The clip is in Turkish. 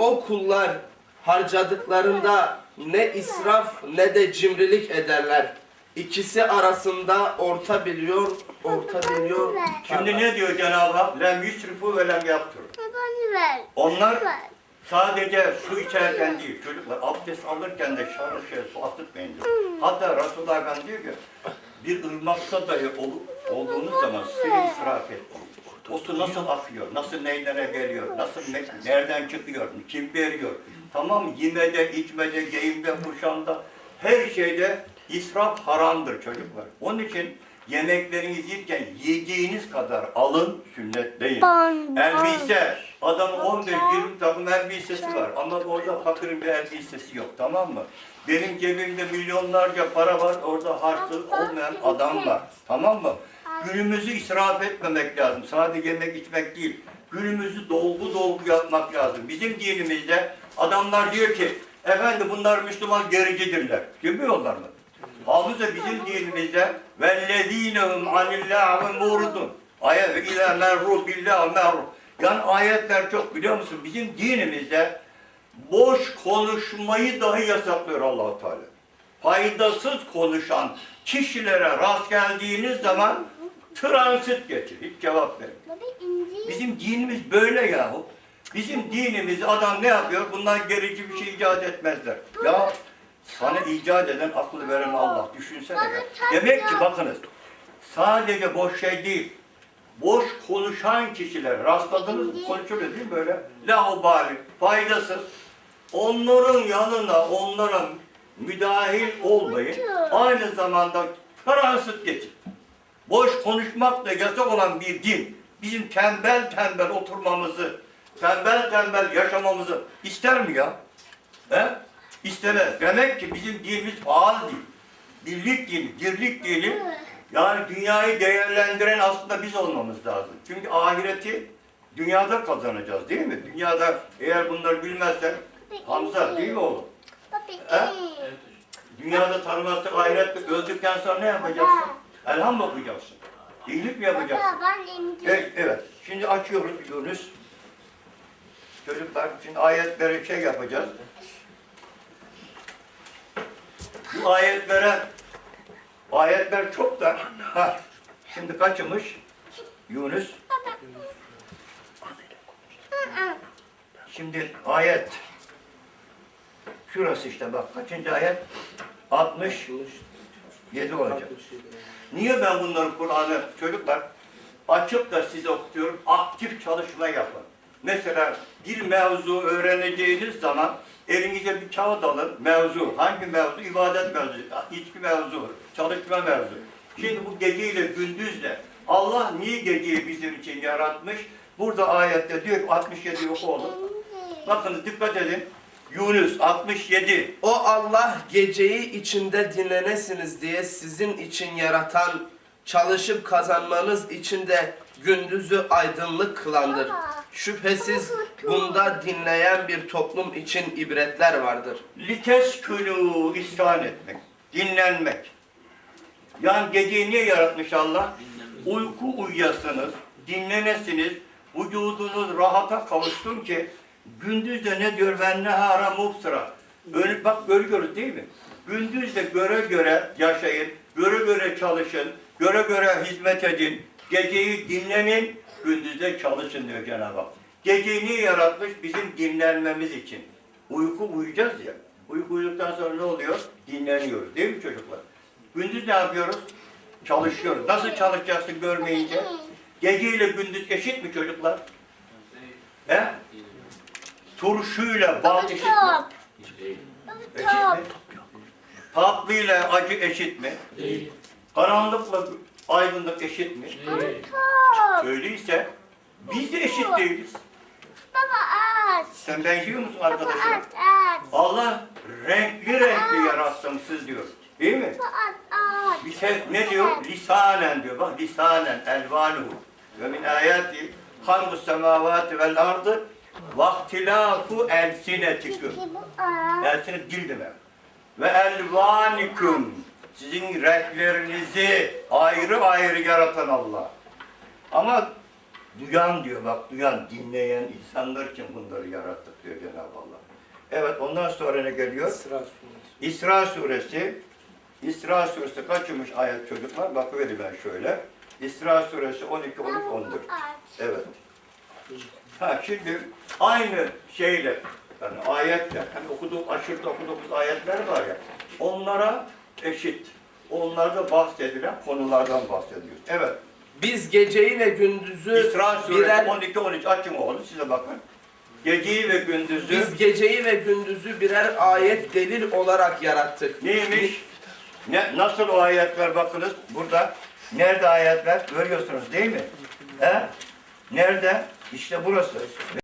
O kullar harcadıklarında ne israf ne de cimrilik ederler. İkisi arasında orta biliyor, orta biliyor. Şimdi ne diyor Cenab-ı Hak? Lem yusrifu ve lem yaptır. Onlar sadece su içerken değil, çocuklar abdest alırken de şarlı şeye su atıtmayın diyor. Hatta Resulullah Efendimiz diyor ki, bir ırmakta dahi ol, olduğunuz zaman suyu israf etmeyin. O su nasıl akıyor, nasıl neylere geliyor, nasıl ne- nereden çıkıyor, kim veriyor. Tamam? Yemede, içmede, giyimde, kuşamda, her şeyde israf haramdır çocuklar. Onun için yemeklerinizi yerken yiyeceğiniz kadar alın, sünnetleyin. Elbise, adam 15-20 takım elbisesi var ama orada fakirin bir elbisesi yok tamam mı? Benim cebimde milyonlarca para var, orada harçlık olmayan adam var tamam mı? Günümüzü israf etmemek lazım. Sadece yemek içmek değil. Günümüzü dolgu dolgu yapmak lazım. Bizim dinimizde adamlar diyor ki efendim bunlar Müslüman gericidirler. Demiyorlar mı? Hafıza bizim dinimizde vellezinehum anillâhi muridun. Ayet ile merru billah merru. Yani ayetler çok biliyor musun? Bizim dinimizde boş konuşmayı dahi yasaklıyor Allahu Teala. Faydasız konuşan kişilere rast geldiğiniz zaman transit geçir. Hiç cevap inci. Bizim dinimiz böyle yahu. Bizim dinimiz adam ne yapıyor? Bundan gerici bir şey icat etmezler. Ya sana icat eden, aklı veren Allah. Düşünsene ya. Demek ki bakınız, sadece boş şey değil, boş konuşan kişiler, rastladınız mı? Konuşuyor değil mi böyle? Laubali, faydasız. Onların yanına, onlara müdahil olmayın. Aynı zamanda transit geçin. Boş konuşmak da yasak olan bir din. Bizim tembel tembel oturmamızı, tembel tembel yaşamamızı ister mi ya? He? İstemez. Demek ki bizim dinimiz faal değil. Birlik dini, dirlik dini. Yani dünyayı değerlendiren aslında biz olmamız lazım. Çünkü ahireti dünyada kazanacağız değil mi? Dünyada eğer bunları bilmezsen Hamza değil mi oğlum? He? Dünyada tanımazsak ahirette öldükten sonra ne yapacaksın? Elham mı okuyacaksın? İyilik mi yapacaksın? Baba ben inci. Evet, evet. Şimdi açıyoruz Yunus. Çocuklar şimdi ayetleri şey yapacağız. Bu ayetlere ayetler çok da ha, şimdi kaçmış Yunus? Şimdi ayet şurası işte bak kaçıncı ayet? 67 olacak. Niye ben bunları Kur'an'ı çocuklar açıp da size okutuyorum, aktif çalışma yapın. Mesela bir mevzu öğreneceğiniz zaman elinize bir kağıt alın, mevzu. Hangi mevzu? İbadet mevzu, içki mevzu, çalışma mevzu. Şimdi bu geceyle gündüzle Allah niye geceyi bizim için yaratmış? Burada ayette diyor ki 67 oku oğlum. Bakın dikkat edin. Yunus 67. O Allah geceyi içinde dinlenesiniz diye sizin için yaratan, çalışıp kazanmanız için de gündüzü aydınlık kılandır. Şüphesiz bunda dinleyen bir toplum için ibretler vardır. Liteskünü iskan etmek, dinlenmek. Yani geceyi niye yaratmış Allah? Uyku uyuyasınız, dinlenesiniz, vücudunuz rahata kavuşsun ki gündüz de ne diyor ben ne hara mubsıra. Öyle bak görüyoruz değil mi? Gündüz de göre göre yaşayın, göre göre çalışın, göre göre hizmet edin, geceyi dinlenin, gündüz de çalışın diyor Cenab-ı Hak. Geceyi niye yaratmış? Bizim dinlenmemiz için. Uyku uyuyacağız ya. Uyku uyuduktan sonra ne oluyor? Dinleniyoruz değil mi çocuklar? Gündüz ne yapıyoruz? Çalışıyoruz. Nasıl çalışacaksın görmeyince? Geceyle gündüz eşit mi çocuklar? He? Turşuyla bal eşit mi? Top. Eşit Top. mi? Tatlıyla acı eşit mi? Karanlıkla aydınlık eşit mi? Top. Öyleyse biz de eşit değiliz. Baba aç. Sen benziyor musun Baba arkadaşım? aç aç. Allah renkli renkli yarattım siz diyor. Değil mi? Baba aç aç. Bir şey ne diyor? Lisanen diyor. Bak lisanen elvanuhu. Ve min ayati halqus semavati vel ardı bu aç. Elsinet dil demek. Ve elvanikum. Sizin renklerinizi ayrı ayrı yaratan Allah. Ama duyan diyor bak duyan, dinleyen insanlar için bunları yarattık diyor Cenab-ı Allah. Evet ondan sonra ne geliyor? İsra suresi. İsra suresi, İsra suresi kaçmış ayet çocuklar? Bakıverin ben şöyle. İsra suresi 12, 13, 14. Evet. Ha şimdi aynı şeyle, yani ayetler, hani okuduk, aşırıda okuduğumuz ayetler var ya, onlara eşit. Onlarda bahsedilen konulardan bahsediyoruz. Evet. Biz geceyi ve gündüzü İsra suresi birer 12, 13 açın oğlum size bakın. Geceyi ve gündüzü biz geceyi ve gündüzü birer ayet delil olarak yarattık. Neymiş? Ne, nasıl o ayetler bakınız burada. Nerede ayetler? Görüyorsunuz değil mi? He? Nerede? İşte burası.